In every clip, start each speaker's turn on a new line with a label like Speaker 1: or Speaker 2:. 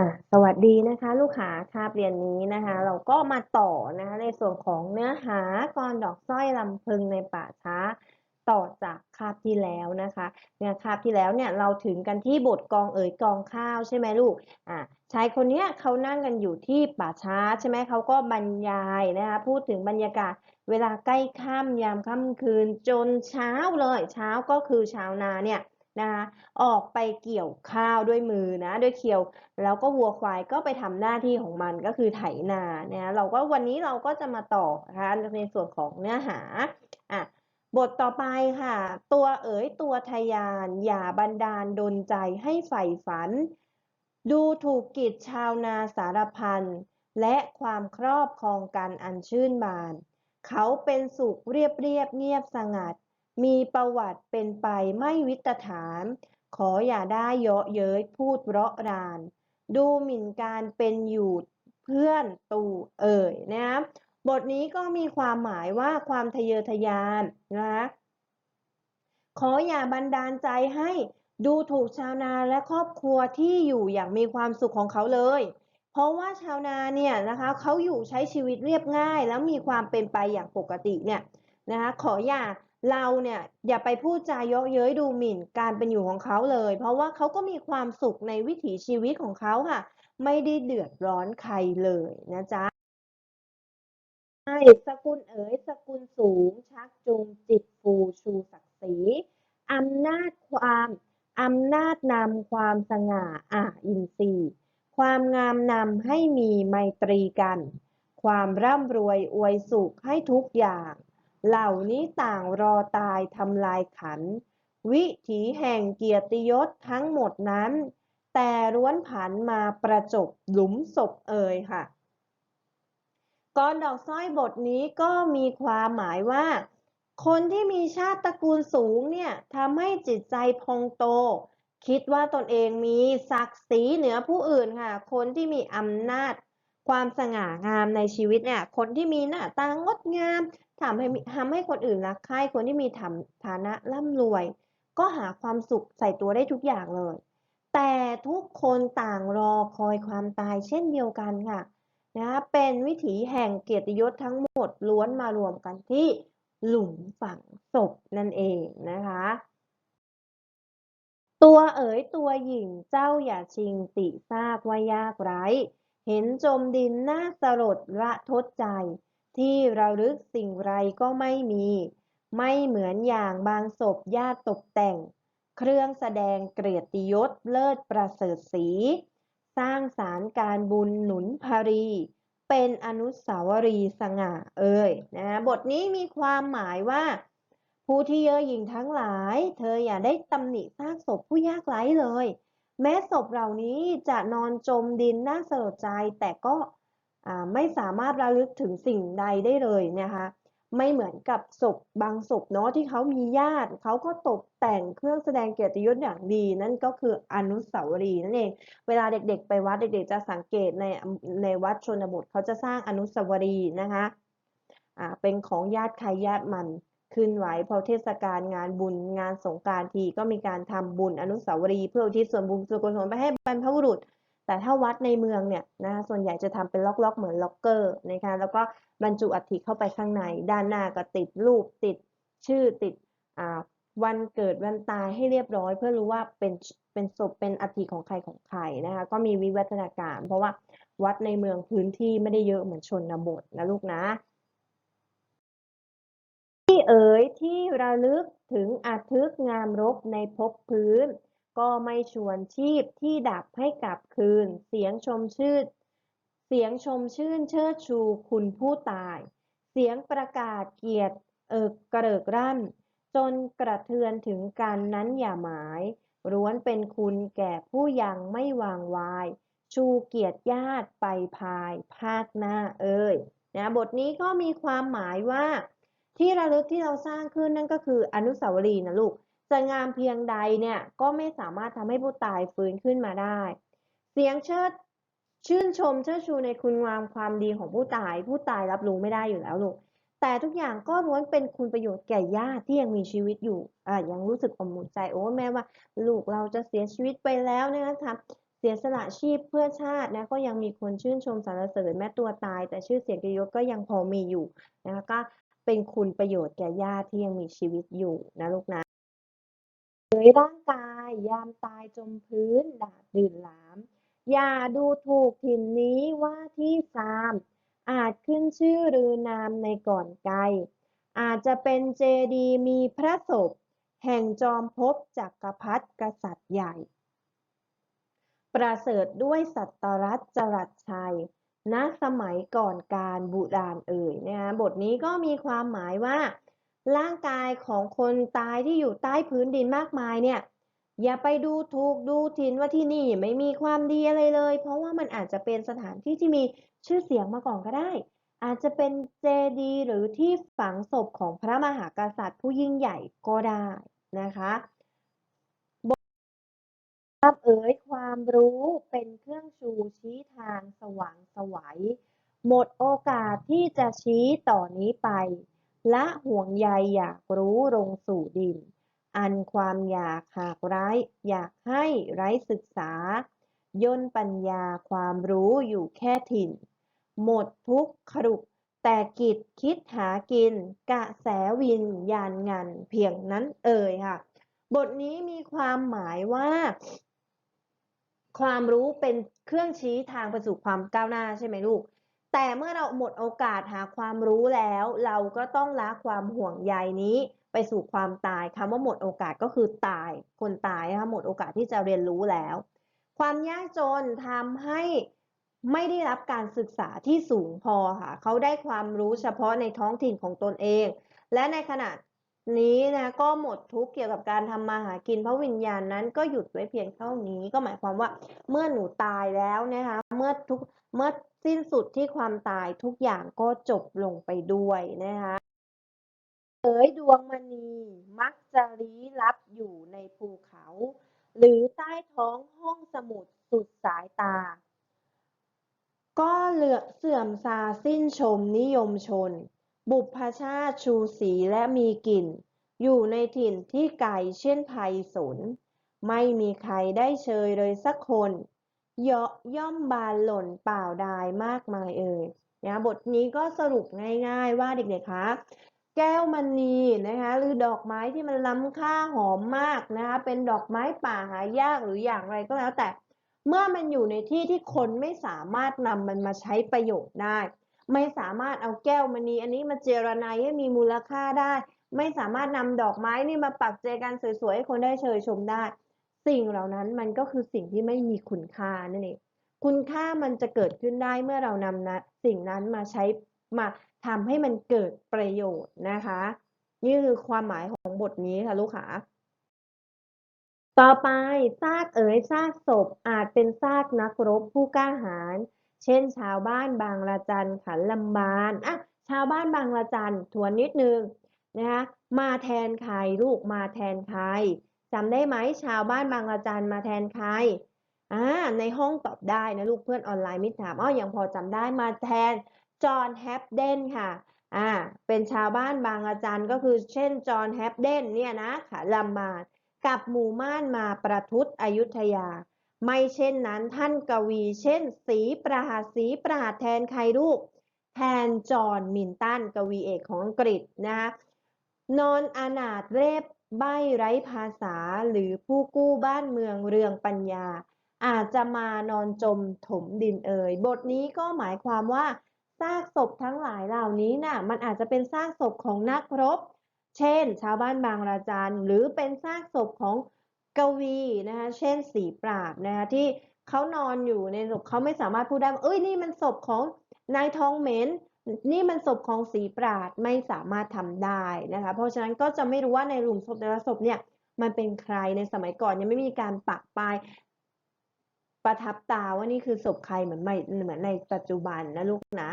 Speaker 1: อะสวัสดีนะคะ ลูกค้าคาบเรียนนี้นะคะ เราก็มาต่อนะคะในส่วนของเนื้อหากรดอกสร้อยลำพึงในป่าช้า ต่อจากคาบที่แล้วนะคะเนี่ยคาบที่แล้วเนี่ยเราถึงกันที่บทกองเอ๋ยกองข้าวใช่ไหมลูกอะชายคนเนี้ยเขานั่งกันอยู่ที่ป่าช้าใช่ไหมเขาก็บรรยายนะคะพูดถึงบรรยากาศเวลาใกล้ค่ำยามค่ำคืนจนเช้าเลย เช้าก็คือชาวนาเนี่ย นะคะออกไปเกี่ยวข้าวด้วยมือนะด้วยเขียว แล้วก็วัวควายก็ไปทำหน้าที่ของมันก็คือไถนาเนี่ยเราก็วันนี้เราก็จะมาต่อนะคะในส่วนของเนื้อหาอะบทต่อไปค่ะ ตัวเอ๋ยตัวทยาน อย่าบันดาลดลใจให้ใฝ่ฝัน ดูถูกกิจชาวนาสารพันและความครอบครองกันอันชื่นบาน เขาเป็นสุขเรียบเรียบเงียบสงัด มีประวัติเป็นไปไม่วิตฐาน ขออย่าได้เยาะเย้ยพูดเราะราน ดูหมิ่นการเป็นอยู่เพื่อนตูเอ่ยนะบบทนี้ก็มีความหมายว่าความทะเยอทะยานนะคะขออย่าบันดาลใจให้ดูถูกชาวนาและครอบครัวที่อยู่อย่างมีความสุขของเขาเลย เพราะว่าชาวนาเนี่ยนะคะเขาอยู่ใช้ชีวิตเรียบง่าย แล้วมีความเป็นไปอย่างปกติเนี่ยนะคะขออย่า เราเนี่ยอย่าไปพูดจาเยาะเย้ยดูหมิ่นการเป็นอยู่ของเขาเลย เพราะว่าเขาก็มีความสุขในวิถีชีวิตของเขาค่ะ ไม่ได้เดือดร้อนใครเลยนะจ๊ะใช่สกุลเอ๋ยสกุลสูง ชักจูงจิตฟูชูศักดิ์ศรีอำนาจความอำนาจนำความสง่าอ่าอินทรีย์ ความงามนำให้มีไมตรีกัน ความร่ำรวยอวยสุขให้ทุกอย่าง เหล่านี้ต่างรอตายทำลายขัน วิถีแห่งเกียรติยศทั้งหมดนั้น แต่ร้วนผันมาประจบหลุมศพเอ่ยค่ะกรดอกสร้อยบทนี้ก็มีความหมายว่า คนที่มีชาติตระกูลสูงเนี่ยทำให้จิตใจพองโต คิดว่าตนเองมีศักดิ์ศรีเหนือผู้อื่นค่ะ คนที่มีอำนาจ ความสง่างามในชีวิตเนี่ย คนที่มีหน้าตางดงาม ทำให้ทำให้คนอื่นรักใคร่คนที่มีฐานะร่ำรวย ก็หาความสุขใส่ตัวได้ทุกอย่างเลย แต่ทุกคนต่างรอคอยความตายเช่นเดียวกันค่ะนะเป็นวิถีแห่งเกียรติยศทั้งหมดล้วนมารวมกันที่หลุมฝังศพนั่นเองนะคะ ตัวเอ๋ยตัวหญิงเจ้าอย่าชิงติซากว่ายากไร้ เห็นจมดินหน้าสลดระทดใจ ที่ระลึกสิ่งไรก็ไม่มี ไม่เหมือนอย่างบางศพญาติตกแต่ง เครื่องแสดงเกียรติยศเลิศประเสริฐสี สร้างสารการบุญหนุนภรี เป็นอนุสาวรีย์สง่าเอ่ยนะบทนี้มีความหมายว่า ผู้ที่เย่อหยิ่งทั้งหลาย เธออย่าได้ตำหนิซากศพผู้ยากไร้เลย แม้ศพเหล่านี้จะนอนจมดินน่าสลดใจแต่ก็ ไม่สามารถระลึกถึงสิ่งใดได้เลยนะคะไม่เหมือนกับศพบางศพเนาะที่เขามีญาติเขาก็ตกแต่งเครื่องแสดงเกียรติยศอย่างดี นั่นก็คืออนุสาวรีย์นั่นเอง เวลาเด็กๆ ไปวัดเด็กๆ จะสังเกตในในวัดชนบทเขาจะสร้างอนุสาวรีย์นะคะอ่าเป็นของญาติใครญาติมันขึ้นไว้พอเทศกาลงานบุญงานสงการทีก็มีการทำบุญอนุสาวรีย์เพื่ออุทิศส่วนบุญส่วนกุศลไปให้บรรพบุรุษ แต่ถ้าวัดในเมืองเนี่ยนะคะส่วนใหญ่จะทำเป็นล็อกๆ เหมือนล็อกเกอร์นะคะแล้วก็บรรจุอัฐิเข้าไปข้างใน ด้านหน้าก็ติดรูปติดชื่อติดวันเกิดวันตายให้เรียบร้อย เพื่อรู้ว่าเป็นเป็นศพเป็นอัฐิของใครของใครนะคะก็มีวิวัฒนาการ เพราะว่าวัดในเมืองพื้นที่ไม่ได้เยอะเหมือนชนบทนะลูกนะที่เอ๋ยที่ระลึกถึงอาทึกงามรบในภพพื้น ก็ไม่ชวนชีพที่ดับให้กลับคืน เสียงชมชื่น เสียงชมชื่นเชิดชูคุณผู้ตาย เสียงประกาศเกียรติเอิกกระเริกร่ำจนกระเทือนถึงการนั้นอย่าหมายร้วนเป็นคุณแก่ผู้ยังไม่วางวาย ชูเกียรติญาติไปภาย ภาคหน้าเอ่ยนะบทนี้ก็มีความหมายว่า ที่ระลึกที่เราสร้างขึ้นนั่นก็คืออนุสาวรีย์นะลูก จะงามเพียงใดเนี่ยก็ไม่สามารถทำให้ผู้ตายฟื้นขึ้นมาได้ เสียงเชิดชื่นชมเชิดชูในคุณงามความดีของผู้ตาย ผู้ตายรับรู้ไม่ได้อยู่แล้วลูกแต่ทุกอย่างก็ล้วนเป็นคุณประโยชน์แก่ญาติที่ยังมีชีวิตอยู่อ่ายังรู้สึกอบอุ่นใจโอ้แม้ว่า ลูกเราจะเสียชีวิตไปแล้วนะคะเสียสละชีพเพื่อชาตินะก็ยังมีคนชื่นชมสรรเสริญแม้ตัวตาย แต่ชื่อเสียงเกียรติยศก็ยังพอมีอยู่นะคะก็เป็นคุณประโยชน์แก่ญาติที่ยังมีชีวิตอยู่นะลูกนะ ยร่างกาย ยามตายจมพื้นดาบดื่นหลาม อย่าดูถูกถิ่นนี้ว่าที่ซาม อาจขึ้นชื่อรือนามในก่อนไกล อาจจะเป็นเจดีมีพระศพ แห่งจอมภพจักรพรรดิกษัตริย์ใหญ่ ประเสริฐด้วยสัตรัตน์จรัสชัยณสมัยก่อนการบูรานเอ่ยนะคะบทนี้ก็มีความหมายว่า ร่างกายของคนตายที่อยู่ใต้พื้นดินมากมายเนี่ย อย่าไปดูถูกดูถินว่าที่นี่ไม่มีความดีอะไรเลย เพราะว่ามันอาจจะเป็นสถานที่ที่มีชื่อเสียงมาก่อนก็ได้ อาจจะเป็นเจดีหรือที่ฝังศพของพระมหากษัตริย์ผู้ยิ่งใหญ่ก็ได้นะคะทราบเอ๋ยความรู้เป็นเครื่องชูชี้ทางสว่างสวัยหมดโอกาสที่จะชี้ต่อนนี้ไป ละห่วงใยอยากรู้ลงสู่ดิน อันความอยากหากไร้อยากให้ไร้ศึกษา ย่นปัญญาความรู้อยู่แค่ถิ่น หมดทุกขรุกแต่กิจคิดหากิน กะแสวินยานงันเพียงนั้นเอ่ยค่ะ บทนี้มีความหมายว่า ความรู้เป็นเครื่องชี้ทางไปสู่ความก้าวหน้าใช่ไหมลูก แต่เมื่อเราหมดโอกาสหาความรู้แล้ว เราก็ต้องละความห่วงใยนี้ไปสู่ความตายคำว่าหมดโอกาสก็คือตาย คนตายนะคะหมดโอกาสที่จะเรียนรู้แล้ว ความยากจนทำให้ไม่ได้รับการศึกษาที่สูงพอค่ะเขาได้ความรู้เฉพาะในท้องถิ่นของตนเอง และในขณะนี้นะก็หมดทุกเกี่ยวกับการทำมาหากินเพราะวิญญาณนั้นก็หยุดไว้เพียงเท่านี้ก็หมายความว่าเมื่อหนูตายแล้วนะคะเมื่อทุก เมื่อสิ้นสุดที่ความตายทุกอย่างก็จบลงไปด้วยนะคะเอ๋ยดวงมณีมักจะลี้ลับอยู่ในภูเขา หรือใต้ท้องห้องสมุดสุดสายตา ก็เหลือเสื่อมซาสิ้นชมนิยมชน บุพชาติชูสีและมีกลิ่น อยู่ในถิ่นที่ไกลเช่นไพศาลไม่มีใครได้เชยเลยสักคน ยย่อมบานหล่นเปล่าดายมากมายเอ่ยนะบทนี้ก็สรุปง่าย ๆ ว่าเด็กๆคะแก้วมณีนะคะหรือดอกไม้ที่มันล้ำค่าหอมมากนะคะเป็นดอกไม้ป่าหายากหรืออย่างไรก็แล้วแต่ เมื่อมันอยู่ในที่ที่คนไม่สามารถนำมันมาใช้ประโยชน์ได้ ไม่สามารถเอาแก้วมณีอันนี้มาเจรไนให้มีมูลค่าได้ ไม่สามารถนำดอกไม้นี่มาปักเจกันสวยๆให้คนได้เชยชมได้ สิ่งเหล่านั้นมันก็คือสิ่งที่ไม่มีคุณค่านั่นเองคุณค่ามันจะเกิดขึ้นได้เมื่อเรานำนะสิ่งนั้นมาใช้มาทำให้มันเกิดประโยชน์นะคะ นี่คือความหมายของบทนี้ค่ะลูกค้าต่อไปซากเอ๋ยซากศพอาจเป็นซากนักรบผู้กล้าหาญเช่น ชาวบ้านบางละจันขันลำบานอะชาวบ้านบางละจันทวนนิดนึงนะคะมาแทนใครลูกมาแทนใคร จำได้ไหมชาวบ้านบางละจันมาแทนใครอ่าในห้องตอบได้นะลูกเพื่อนออนไลน์มิถามอ้อยังพอจำได้มาแทนจอห์นแฮปเดนค่ะอ่าเป็นชาวบ้านบางละจันก็คือเช่นจอห์นแฮปเดนเนี่ยนะค่ะลำบานกับหมู่ม่านมาประทุษอยุธยา ไม่เช่นนั้นท่านกวี เช่น สีประหาสีประหาแทนใครลูกแทนจอห์นมินตันกวีเอกของอังกฤษนะนอนอนาถเรบ ใบไร้ภาษาหรือผู้กู้บ้านเมืองเรืองปัญญา อาจจะมานอนจมถมดินเอ่ยบทนี้ก็หมายความว่าซากศพทั้งหลายเหล่านี้น่ะมันอาจจะเป็นซากศพของนักรบ เช่น ชาวบ้านบางระจันหรือเป็นซากศพของกวีนะคะเช่นสีปราบนะคะที่เขานอนอยู่ในศพเขาไม่สามารถพูดได้ว่าเอ้ยนี่มันศพของนายทองเหม็น นี่มันศพของสีปราดไม่สามารถทำได้นะคะ เพราะฉะนั้นก็จะไม่รู้ว่าในหลุมศพแต่ละศพเนี่ยมันเป็นใครในสมัยก่อนยังไม่มีการปักป้ายประทับตาว่านี่คือศพใครเหมือนไม่เหมือนในปัจจุบันนะลูกนะ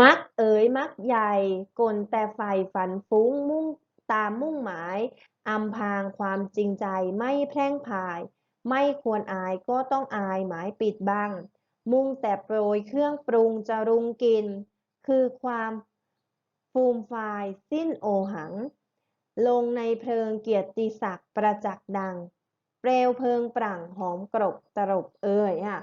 Speaker 1: มักเอ๋ยมักใหญ่กลแต่ไฟฝันฟุ้งมุ่งตามมุ่งหมายอำพางความจริงใจไม่แพร่งพาย ไม่ควรอายก็ต้องอายหมายปิดบัง มุ่งแต่โปรยเครื่องปรุงจะรุงกิน คือความฟูมฟายสิ้นโอหัง ลงในเพลิงเกียรติศักดิ์ประจักษ์ดัง เปลวเพลิงปรั่งหอมกรบตรบเอ่ยค่ะ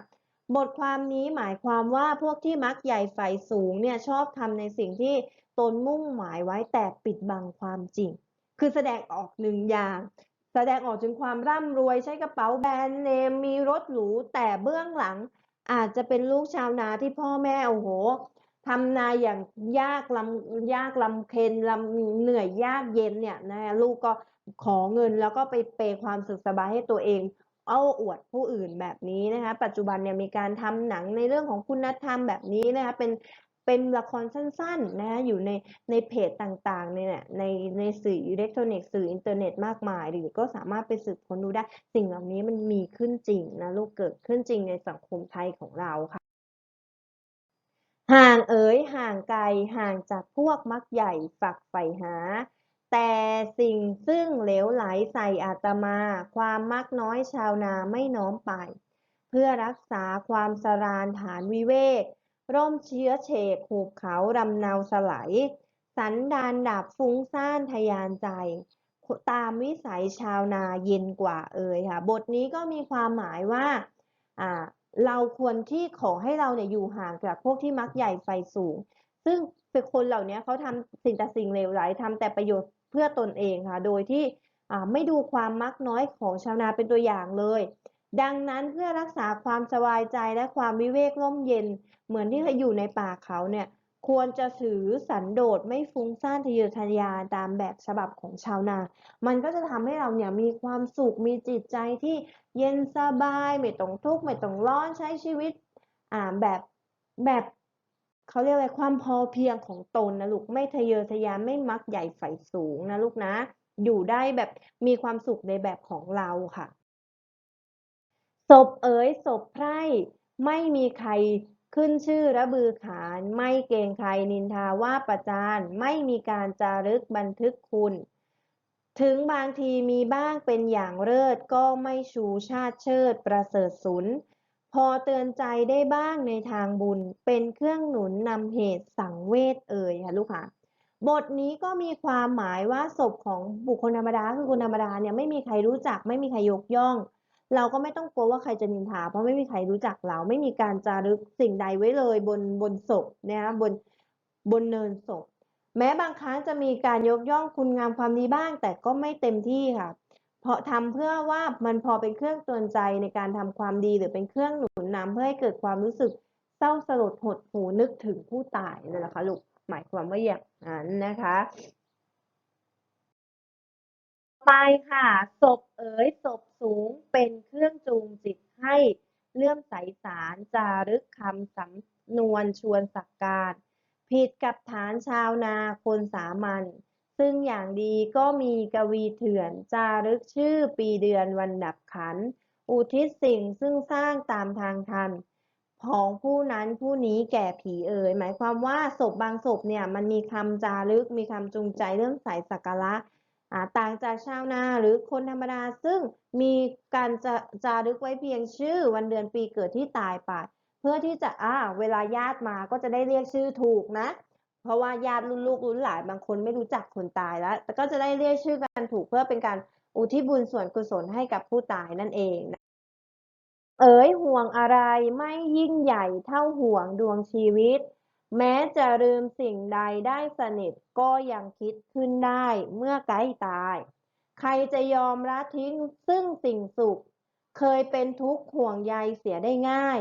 Speaker 1: บทความนี้หมายความว่าพวกที่มักใหญ่ไฟสูงเนี่ยชอบทำในสิ่งที่ตนมุ่งหมายไว้แต่ปิดบังความจริง คือแสดงออกหนึ่งอย่าง แสดงออกถึงความร่ำรวยใช้กระเป๋าแบรนด์เนมมีรถหรูแต่เบื้องหลัง อาจจะเป็นลูกชาวนาที่พ่อแม่โอ้โหทำนาอย่างยากลำยากลำเค็นลำเหนื่อยยากเย็นเนี่ยนะลูกก็ขอเงินแล้วก็ไปเปยความสุขสบายให้ตัวเอง เอาอวดผู้อื่นแบบนี้นะคะ ปัจจุบันเนี่ยมีการทำหนังในเรื่องของคุณธรรมแบบนี้นะคะเป็น เป็นละครสั้นๆนะคะอยู่ในในเพจต่างๆเนี่ยในในสื่ออิเล็กทรอนิกส์สื่ออินเทอร์เน็ตมากมาย หรือก็สามารถไปสืบค้นดูได้ สิ่งเหล่านี้มันมีขึ้นจริงนะลูกเกิดขึ้นจริงในสังคมไทยของเราค่ะห่างเอ๋ยห่างไกลห่างจากพวกมักใหญ่ฝักใฝ่หา แต่สิ่งซึ่งเหลวไหลใส่อาตมา ความมักน้อยชาวนาไม่น้อมไป เพื่อรักษาความสรานฐานวิเวก ร่มเชื้อเฉกหูบเขารำเนาสลายสันดานดับฟุ้งซ่านทะยานใจ ตามวิสัยชาวนาเย็นกว่าเอ่ยค่ะ บทนี้ก็มีความหมายว่าอ่าเราควรที่ขอให้เราเนี่ยอยู่ห่างจากพวกที่มักใหญ่ไฟสูง ซึ่งเป็นคนเหล่านี้เขาทำสิ่งแต่สิ่งเลวร้ายทำแต่ประโยชน์เพื่อตนเองค่ะ โดยที่ไม่ดูความมักน้อยของชาวนาเป็นตัวอย่างเลย ดังนั้นเพื่อรักษาความสบายใจและความวิเวกร่มเย็น เหมือนที่เขาอยู่ในป่าเขาเนี่ย ควรจะถือสันโดษไม่ฟุ้งซ่านทะเยอทะยานตามแบบฉบับของชาวนา มันก็จะทำให้เราเนี่ยมีความสุขมีจิตใจที่เย็นสบาย ไม่ต้องทุกข์ไม่ต้องร้อนใช้ชีวิตอ่าแบบแบบเขาเรียกอะไรความพอเพียงของตนนะลูกไม่ทะเยอทะยานไม่มักใหญ่ใฝ่สูงนะลูกนะ อยู่ได้แบบมีความสุขในแบบของเราค่ะ ศพเอ๋ยศพไพร่ไม่มีใครขึ้นชื่อระบือขาน ไม่เกงใครนินทาว่าประจานไม่มีการจารึกบันทึกคุณ ถึงบางทีมีบ้างเป็นอย่างเลิศก็ไม่ชูชาติเชิดประเสริฐสุน พอเตือนใจได้บ้างในทางบุญ เป็นเครื่องหนุนนำเหตุสังเวชเอ่ยค่ะลูกค่ะบทนี้ก็มีความหมายว่าศพของบุคคลธรรมดาคือคนธรรมดาเนี่ยไม่มีใครรู้จักไม่มีใครยกย่อง เราก็ไม่ต้องกลัวว่าใครจะนินทา เพราะไม่มีใครรู้จักเรา ไม่มีการจารึกสิ่งใดไว้เลย บนบนศพนะคะบนบนเนินศพ แม้บางครั้งจะมีการยกย่องคุณงามความดีบ้าง แต่ก็ไม่เต็มที่ค่ะ เพราะทำเพื่อว่ามันพอเป็นเครื่องเตือนใจในการทำความดีหรือเป็นเครื่องหนุนนำเพื่อให้เกิดความรู้สึกเศร้าสลดหดหูนึกถึงผู้ตายนั่นแหละค่ะลูกหมายความว่าอย่างนั้นนะคะ ไปค่ะศพเอ๋ยศพสูงเป็นเครื่องจูงจิตให้เลื่อมใสสารจารึกคำสำนวนชวนสักการผิดกับฐานชาวนาคนสามัญซึ่งอย่างดีก็มีกวีเถื่อนจารึกชื่อปีเดือนวันดับขัน อุทิศสิ่งซึ่งสร้างตามทางธรรมของผู้นั้นผู้นี้แก่ผีเอ๋ยหมายความว่าศพบางศพเนี่ยมันมีคำจารึกมีคำจูงใจเรื่องสายสักการะ ต่างจากชาวนาหรือคนธรรมดาซึ่งมีการจะจารึกไว้เพียงชื่อวันเดือนปีเกิดที่ตายไป เพื่อที่จะอ่าเวลาญาติมาก็จะได้เรียกชื่อถูกนะ เพราะว่าญาติรุ่นลูกรุ่นหลานบางคนไม่รู้จักคนตายแล้ว แต่ก็จะได้เรียกชื่อกันถูกเพื่อเป็นการอุทิศบุญส่วนกุศลให้กับผู้ตายนั่นเองนะเอ๋ยห่วงอะไรไม่ยิ่งใหญ่เท่าห่วงดวงชีวิต แม้จะลืมสิ่งใดได้สนิทก็ยังคิดขึ้นได้เมื่อใกล้ตาย ใครจะยอมละทิ้งซึ่งสิ่งสุข เคยเป็นทุกข์ห่วงใยเสียได้ง่าย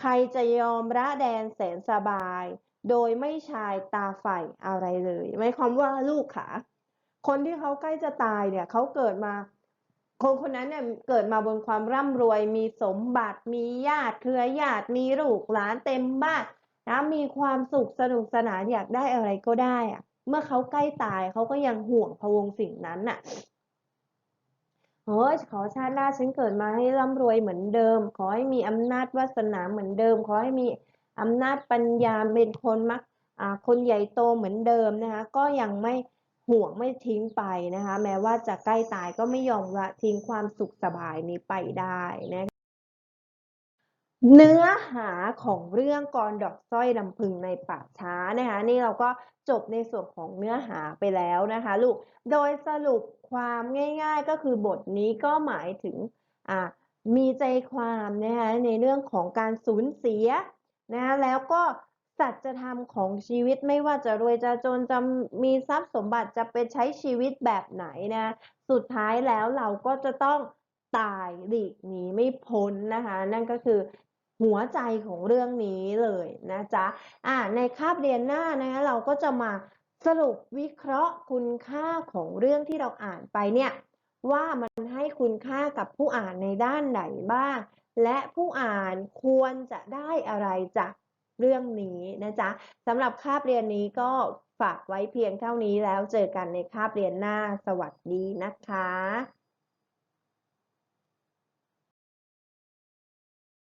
Speaker 1: ใครจะยอมละแดนแสนสบาย โดยไม่ชายตาใฝ่อะไรเลยหมายความว่าลูกค่ะ คนที่เขาใกล้จะตายเนี่ยเขาเกิดมาคนคนนั้นเนี่ยเกิดมาบนความร่ำรวยมีสมบัติมีญาติเครือญาติมีลูกหลานเต็มบ้าน นะมีความสุขสนุกสนานอยากได้อะไรก็ได้อะเมื่อเขาใกล้ตายเขาก็ยังห่วงพวงสิ่งนั้นน่ะโอ้ยขอชาติหน้าฉันเกิดมาให้ร่ำรวยเหมือนเดิม ขอให้มีอำนาจวาสนาเหมือนเดิม ขอให้มีอำนาจปัญญาเป็นคนมักคนใหญ่โตเหมือนเดิมนะคะ ก็ยังไม่ห่วงไม่ทิ้งไปนะคะ แม้ว่าจะใกล้ตายก็ไม่ยอมละทิ้งความสุขสบายนี้ไปได้นะ เนื้อหาของเรื่องกรดอกสร้อยลำพึงในป่าช้านะคะนี่เราก็จบในส่วนของเนื้อหาไปแล้วนะคะลูกโดยสรุปความง่าย ๆ ก็คือบทนี้ก็หมายถึงอ่ามีใจความนะคะในเรื่องของการสูญเสียนะคะแล้วก็สัจธรรมของชีวิตไม่ว่าจะรวยจะจนจะมีทรัพย์สมบัติจะไปใช้ชีวิตแบบไหนนะสุดท้ายแล้วเราก็จะต้องตายหลีกหนีไม่พ้นนะคะ นั่นก็คือ หัวใจของเรื่องนี้เลยนะจ๊ะอ่าในคาบเรียนหน้านะคะเราก็จะมาสรุปวิเคราะห์คุณค่าของเรื่องที่เราอ่านไปเนี่ยว่ามันให้คุณค่ากับผู้อ่านในด้านไหนบ้าง และผู้อ่านควรจะได้อะไรจากเรื่องนี้นะจ๊ะสำหรับคาบเรียนนี้ก็ฝากไว้เพียงเท่านี้แล้วเจอกันในคาบเรียนหน้าสวัสดีนะคะ